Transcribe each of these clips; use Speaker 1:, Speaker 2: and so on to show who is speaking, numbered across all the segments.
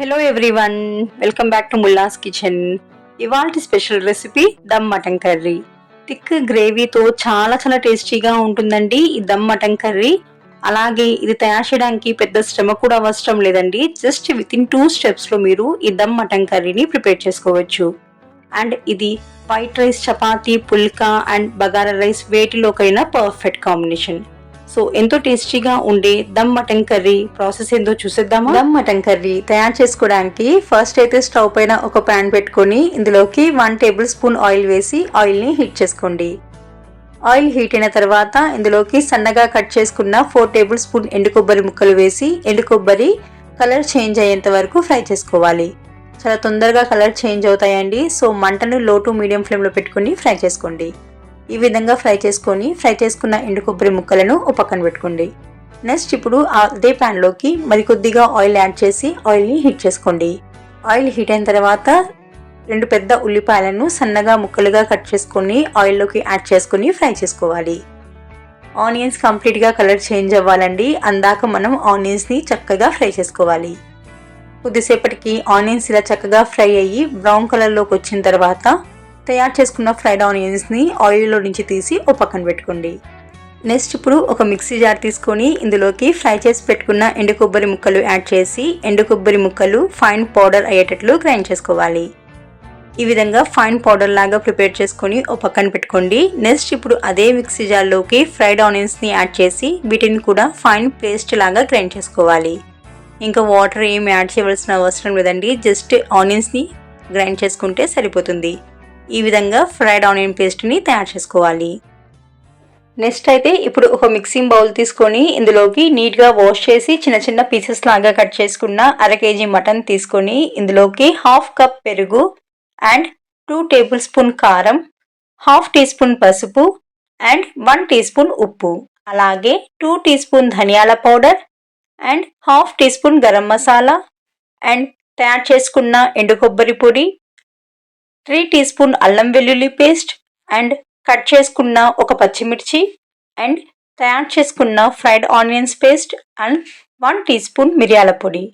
Speaker 1: Hello everyone welcome back to Mulla's kitchen ఇవాళ special recipe dum mutton curry. Thick గ్రేవీతో చాలా చాలా టేస్టీగా ఉంటుందండి ఈ దమ్ మటన్ కర్రీ. అలాగే ఇది తయారు చేయడానికి పెద్ద శ్రమ కూడా అవసరం లేదండి. జస్ట్ విత్ ఇన్ టూ స్టెప్స్లో మీరు ఈ దమ్ మటన్ కర్రీని ప్రిపేర్ చేసుకోవచ్చు. అండ్ ఇది white rice chapati phulka and bagara rice వేటిలోకైనా perfect combination so ఎంతో టేస్టీగా ఉండే దమ్ మటన్ కర్రీ ప్రాసెస్ ఏందో చూసేద్దామా? దమ్ మటన్ కర్రీ తయారు చేసుకోవడానికి ఫస్ట్ అయితే స్టవ్ పైన ఒక ప్యాన్ పెట్టుకొని ఇందులోకి వన్ టేబుల్ స్పూన్ ఆయిల్ వేసి ఆయిల్ని హీట్ చేసుకోండి. ఆయిల్ హీట్ అయిన తర్వాత ఇందులోకి సన్నగా కట్ చేసుకున్న ఫోర్ టేబుల్ స్పూన్ ఎండు కొబ్బరి ముక్కలు వేసి ఎండు కొబ్బరి కలర్ చేంజ్ అయ్యేంత వరకు ఫ్రై చేసుకోవాలి. చాలా తొందరగా కలర్ చేంజ్ అవుతాయండి. సో మంటను లో టు మీడియం ఫ్లేమ్లో పెట్టుకుని ఫ్రై చేసుకోండి. ఈ విధంగా ఫ్రై చేసుకొని ఫ్రై చేసుకున్న ఎండు కొబ్బరి ముక్కలను ఓ పక్కన పెట్టుకోండి. నెక్స్ట్ ఇప్పుడు అదే ప్యాన్లోకి మరి కొద్దిగా ఆయిల్ యాడ్ చేసి ఆయిల్ని హీట్ చేసుకోండి. ఆయిల్ హీట్ అయిన తర్వాత రెండు పెద్ద ఉల్లిపాయలను సన్నగా ముక్కలుగా కట్ చేసుకొని ఆయిల్లోకి యాడ్ చేసుకొని ఫ్రై చేసుకోవాలి. ఆనియన్స్ కంప్లీట్గా కలర్ చేంజ్ అవ్వాలండి. అందాక మనం ఆనియన్స్ని చక్కగా ఫ్రై చేసుకోవాలి. కొద్దిసేపటికి ఆనియన్స్ ఇలా చక్కగా ఫ్రై అయ్యి బ్రౌన్ కలర్లోకి వచ్చిన తర్వాత తయారు చేసుకున్న ఫ్రైడ్ ఆనియన్స్ని ఆయిల్లో నుంచి తీసి ఓ పక్కన పెట్టుకోండి. నెక్స్ట్ ఇప్పుడు ఒక మిక్సీ జార్ తీసుకొని ఇందులోకి ఫ్రై చేసి పెట్టుకున్న ఎండు కొబ్బరి ముక్కలు యాడ్ చేసి ఎండు కొబ్బరి ముక్కలు ఫైన్ పౌడర్ అయ్యేటట్లు గ్రైండ్ చేసుకోవాలి. ఈ విధంగా ఫైన్ పౌడర్ లాగా ప్రిపేర్ చేసుకొని ఓ పక్కన పెట్టుకోండి. నెక్స్ట్ ఇప్పుడు అదే మిక్సీ జార్లోకి ఫ్రైడ్ ఆనియన్స్ని యాడ్ చేసి వీటిని కూడా ఫైన్ పేస్ట్ లాగా గ్రైండ్ చేసుకోవాలి. ఇంకా వాటర్ ఏం యాడ్ చేయవలసిన అవసరం లేదండి. జస్ట్ ఆనియన్స్ని గ్రైండ్ చేసుకుంటే సరిపోతుంది. ఈ విధంగా ఫ్రైడ్ ఆనియన్ పేస్ట్ని తయారు చేసుకోవాలి. నెక్స్ట్ అయితే ఇప్పుడు ఒక మిక్సింగ్ బౌల్ తీసుకొని ఇందులోకి నీట్గా వాష్ చేసి చిన్న చిన్న పీసెస్ లాగా కట్ చేసుకున్న అర కేజీ మటన్ తీసుకొని ఇందులోకి హాఫ్ కప్ పెరుగు అండ్ టూ టేబుల్ స్పూన్ కారం హాఫ్ టీ స్పూన్ పసుపు అండ్ వన్ టీ స్పూన్ ఉప్పు. అలాగే టూ టీ స్పూన్ ధనియాల powder and half teaspoon garam masala and తయారు చేసుకున్న ఎండు కొబ్బరి పొడి త్రీ టీ స్పూన్ అల్లం వెల్లుల్లి పేస్ట్ అండ్ కట్ చేసుకున్న ఒక పచ్చిమిర్చి అండ్ తయారు చేసుకున్న fried onions paste and one teaspoon మిరియాల పొడి.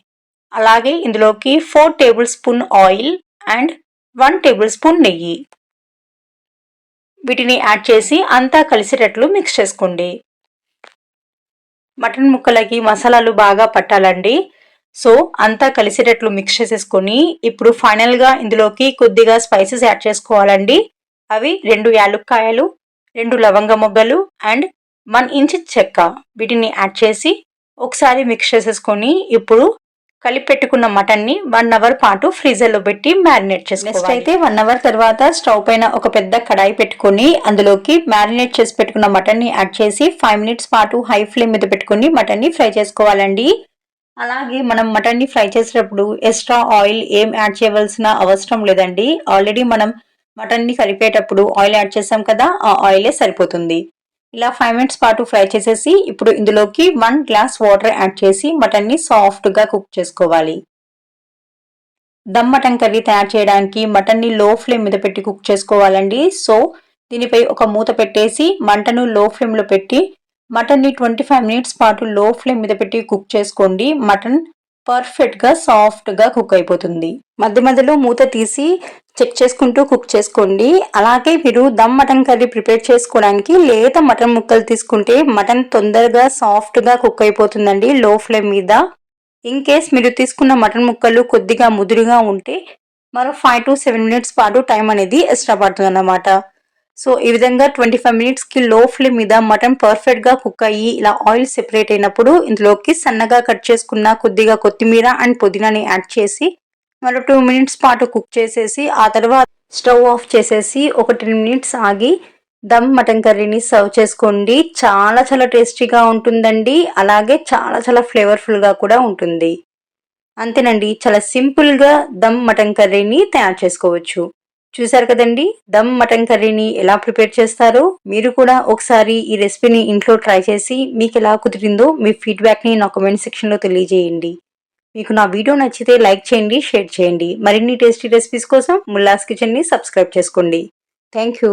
Speaker 1: అలాగే ఇందులోకి four tablespoon oil and one tablespoon నెయ్యి. వీటిని యాడ్ చేసి అంతా కలిసేటట్లు మిక్స్ చేసుకోండి. మటన్ ముక్కలకి మసాలాలు బాగా పట్టాలండి. సో అంతా కలిసేటట్లు మిక్స్ చేసేసుకొని ఇప్పుడు ఫైనల్గా ఇందులోకి కొద్దిగా స్పైసెస్ యాడ్ చేసుకోవాలండి. అవి రెండు యాలుక్కాయలు రెండు లవంగ మొగ్గలు అండ్ వన్ ఇంచ్ చెక్క వీటిని యాడ్ చేసి ఒకసారి మిక్స్ చేసేసుకొని ఇప్పుడు కలిపి పెట్టుకున్న మటన్ని వన్ అవర్ పాటు ఫ్రీజర్లో పెట్టి మ్యారినేట్ చేసుకోవాలి. నెక్స్ట్ అయితే వన్ అవర్ తర్వాత స్టవ్ పైన ఒక పెద్ద కడాయి పెట్టుకొని అందులోకి మ్యారినేట్ చేసి పెట్టుకున్న మటన్ని యాడ్ చేసి ఫైవ్ మినిట్స్ పాటు హై ఫ్లేమ్ మీద పెట్టుకుని మటన్ని ఫ్రై చేసుకోవాలండి. అలాగే మనం మటన్ని ఫ్రై చేసేటప్పుడు ఎక్స్ట్రా ఆయిల్ ఏం యాడ్ చేయవలసిన అవసరం లేదండి. ఆల్రెడీ మనం మటన్ని కలిపేటప్పుడు ఆయిల్ యాడ్ చేసాం కదా ఆ ఆయిలే సరిపోతుంది. ఇలా ఫైవ్ మినిట్స్ పాటు ఫ్రై చేసేసి ఇప్పుడు ఇందులోకి వన్ గ్లాస్ వాటర్ యాడ్ చేసి మటన్ని సాఫ్ట్గా కుక్ చేసుకోవాలి. దమ్ మటన్ కర్రీ తయారు చేయడానికి మటన్ని లో ఫ్లేమ్ మీద పెట్టి కుక్ చేసుకోవాలండి. సో దీనిపై ఒక మూత పెట్టేసి మంటను లో ఫ్లేమ్లో పెట్టి మటన్ని ట్వంటీ ఫైవ్ మినిట్స్ పాటు లో ఫ్లేమ్ మీద పెట్టి కుక్ చేసుకోండి. మటన్ పర్ఫెక్ట్గా సాఫ్ట్గా కుక్ అయిపోతుంది. మధ్య మధ్యలో మూత తీసి చెక్ చేసుకుంటూ కుక్ చేసుకోండి. అలాగే మీరు దమ్ మటన్ కర్రీ ప్రిపేర్ చేసుకోవడానికి లేత మటన్ ముక్కలు తీసుకుంటే మటన్ తొందరగా సాఫ్ట్గా కుక్ అయిపోతుందండి లో ఫ్లేమ్ మీద. ఇన్ కేస్ మీరు తీసుకున్న మటన్ ముక్కలు కొద్దిగా ముదురుగా ఉంటే మరో ఫైవ్ టు సెవెన్ మినిట్స్ పాటు టైం అనేది ఎక్స్ట్రా పడుతుంది అన్నమాట సో ఈ విధంగా ట్వంటీ ఫైవ్ మినిట్స్కి లో ఫ్లేమ్ మీద మటన్ పర్ఫెక్ట్గా కుక్ అయ్యి ఇలా ఆయిల్ సెపరేట్ అయినప్పుడు ఇందులోకి సన్నగా కట్ చేసుకున్న కొద్దిగా కొత్తిమీర అండ్ పుదీనాని యాడ్ చేసి మరో టూ మినిట్స్ పాటు కుక్ చేసేసి ఆ తర్వాత స్టవ్ ఆఫ్ చేసేసి ఒక టెన్ మినిట్స్ ఆగి దమ్ మటన్ కర్రీని సర్వ్ చేసుకోండి. చాలా చాలా టేస్టీగా ఉంటుందండి. అలాగే చాలా చాలా ఫ్లేవర్ఫుల్గా కూడా ఉంటుంది. అంతేనండి. చాలా సింపుల్గా దమ్ మటన్ కర్రీని తయారు చేసుకోవచ్చు. చూసారు కదండి? దమ్ మటన్ కర్రీని ఎలా ప్రిపేర్ చేస్తారో మీరు కూడా ఒకసారి ఈ రెసిపీని ఇంట్లో ట్రై చేసి మీకు ఎలా కుదిరిందో మీ ఫీడ్బ్యాక్ని నా కమెంట్ సెక్షన్లో తెలియజేయండి. మీకు నా వీడియో నచ్చితే లైక్ చేయండి షేర్ చేయండి. మరిన్ని టేస్టీ రెసిపీస్ కోసం ముల్లాస్ కిచెన్ని సబ్స్క్రైబ్ చేసుకోండి. Thank you.